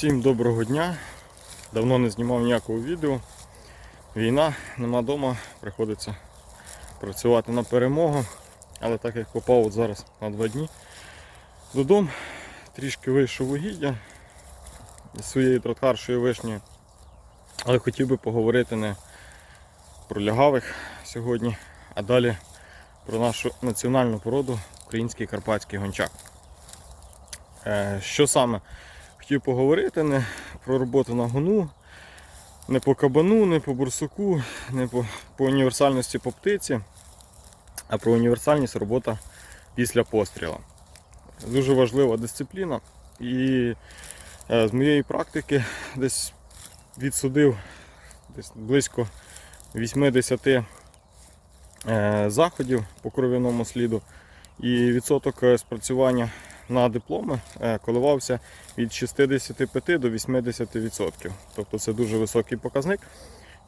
Всім доброго дня. Давно не знімав ніякого відео. Війна, нема вдома, приходиться працювати на перемогу. Але так як попав от зараз на два дні додому, трішки вийшов угіддя з своєї тротхаршої вишні. Але хотів би поговорити не про лягавих сьогодні, а далі про нашу національну породу український карпатський гончак. Е, Що саме хотів поговорити не про роботу на гону, не по кабану, не по бурсуку, не по, по універсальності по птиці, а про універсальність робота після постріла. Дуже важлива дисципліна. І е, з моєї практики десь відсудив десь близько 80 е, заходів по кров'яному сліду. І відсоток е, спрацювання на дипломи е, коливався від 65 до 80%. Тобто це дуже високий показник.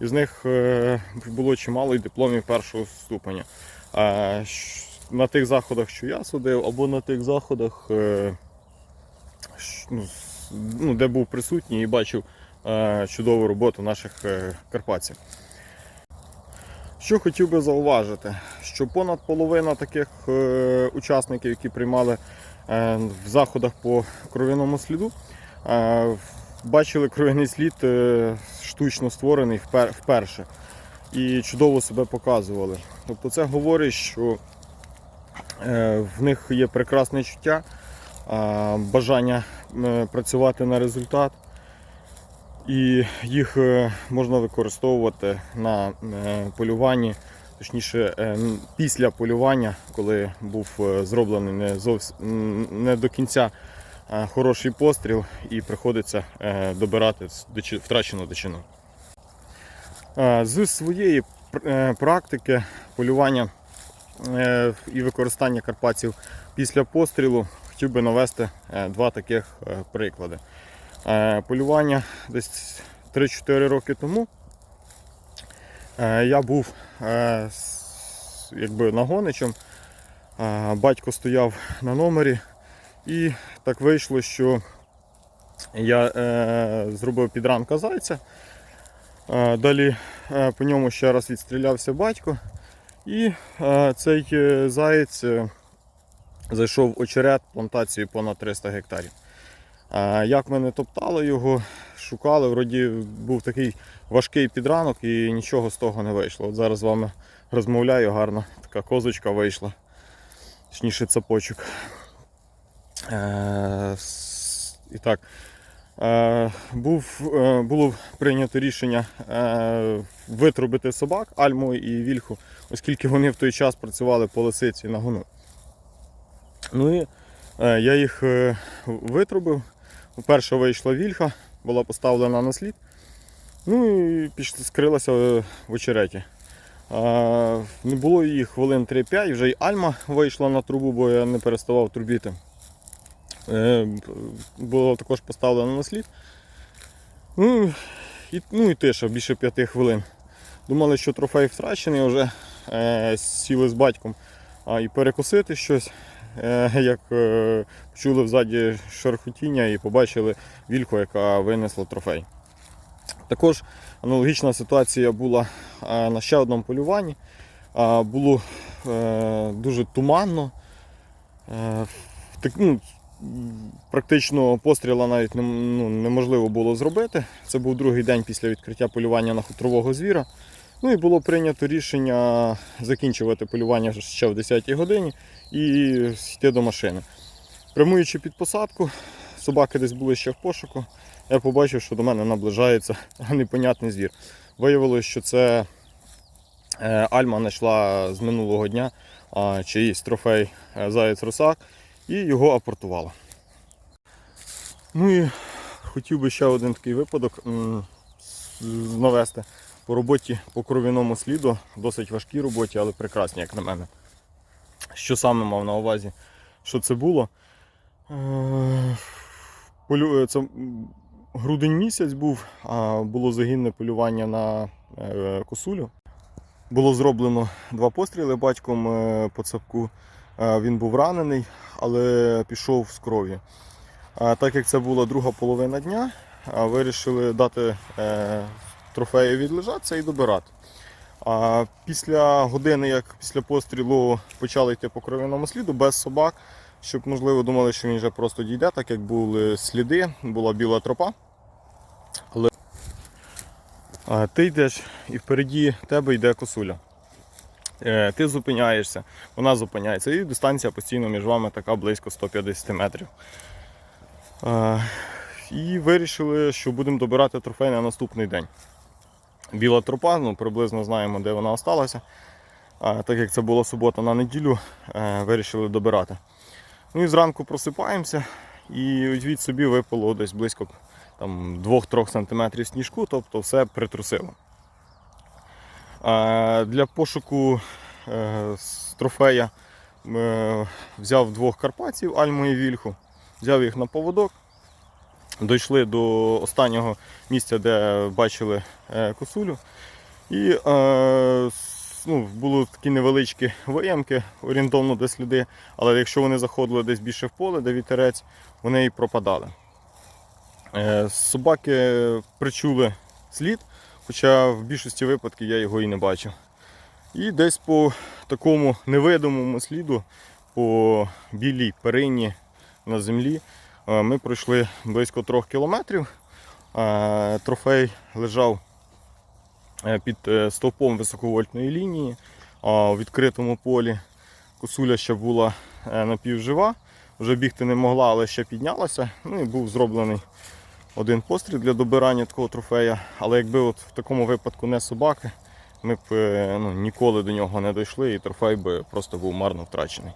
Із них е, було чимало і дипломів першого ступеня. На тих заходах, що я судив, або на тих заходах, е, ну, ну, де був присутній і бачив чудову роботу наших карпатців. Що хотів би зауважити, що понад половина таких учасників, які приймали в заходах по кров'яному сліду, е, бачили кров'яний слід е, штучно створений вперше і чудово себе показували. Тобто це говорить, що е, в них є прекрасне чуття, е, бажання е, працювати на результат. І їх е, можна використовувати на е, полюванні, точніше, е, після полювання, коли був е, зроблений не, зовс... не до кінця е, хороший постріл, і приходиться е, добирати втрачену дичину. З своєї практики полювання і використання карпатців після пострілу хотів би навести два таких приклади. Полювання десь 3-4 роки тому я був е, якби нагоничем. Е, Батько стояв на номері і так вийшло, що я е, зробив підранка зайця. Е, Далі е, по ньому ще раз відстрілявся батько. І е, цей е, заєць е, зайшов в очерет плантацію понад 300 гектарів. Як ми не топтали його, шукали, вроді був такий важкий підранок і нічого з того не вийшло. От зараз з вами розмовляю, гарна така козочка вийшла, точніше цапочок. Е, І так, е, був, е, було прийнято рішення е, витрубити собак Альму і Вільху, оскільки вони в той час працювали по лисиці на гону. Ну і е, я їх е, витрубив. Перша вийшла вільха, була поставлена на слід. Ну і пішла, скрилася е, в очереті. Не було її хвилин 3-5, вже й Альма вийшла на трубу, бо я не переставав трубіти. Е, було також поставлено на слід. Ну і, ну і тиша більше 5 хвилин. Думали, що трофей втрачений, вже е, сіли з батьком і перекусити щось. Е, як е, почули взаді шархутіння і побачили вільку, яка винесла трофей. Також аналогічна ситуація була е, на ще одному полюванні. Було дуже туманно. Ну, практично постріла навіть ну, неможливо було зробити. Це був другий день після відкриття полювання на хутрового звіра. Ну і було прийнято рішення закінчувати полювання ще в 10-й годині і йти до машини. Прямуючи під посадку, собаки десь були ще в пошуку. Я побачив, що до мене наближається непонятний звір. Виявилося, що це е, Альма знайшла з минулого дня чиїсь трофей е, заяць русак і його апортувала. Ну і хотів би ще один такий випадок навести по роботі по кров'яному сліду, досить важкій роботі, але прекрасній, як на мене. Що саме мав на увазі? Що це було? Е, Це грудень місяць був, а було загінне полювання на е, косулю. Було зроблено два постріли батьком е, по цапку. Е, Він був ранений, але пішов з кров'ю. А так як це була друга половина дня, вирішили дати е, трофеї відлежатися і добирати. А після години, як після пострілу почали йти по кров'яному сліду без собак, щоб, можливо, думали, що він вже просто дійде, так як були сліди, була біла тропа. Але а, ти йдеш і впереді тебе йде косуля. Е, Ти зупиняєшся, вона зупиняється, і дистанція постійно між вами така близько 150 метрів. Е, І вирішили, що будемо добирати трофей на наступний день. Біла тропа, ну приблизно знаємо, де вона осталася. Так як це була субота на неділю, е, вирішили добирати. Ну і зранку просипаємося і уявіть собі випало десь близько там, 2-3 см сніжку, тобто все притрусило. А, для пошуку е, з трофея е, взяв двох карпатів Альму і Вільху, взяв їх на поводок. Дійшли до останнього місця, де бачили е, косулю. І е, ну, були такі невеличкі виямки, орієнтовно де сліди, але якщо вони заходили десь більше в поле, де вітерець, вони і пропадали. Е, собаки причули слід, хоча в більшості випадків я його і не бачив. І десь по такому невидимому сліду, по білій перині на землі, ми пройшли близько трьох кілометрів. Е, Трофей лежав е, під е, стовпом високовольтної лінії у відкритому полі. Косуля ще була е, напівжива, вже бігти не могла, але ще піднялася. Ну і був зроблений один постріл для добирання такого трофея. Але якби от в такому випадку не собаки, ми б е, ну, ніколи до нього не дійшли і трофей би просто був марно втрачений.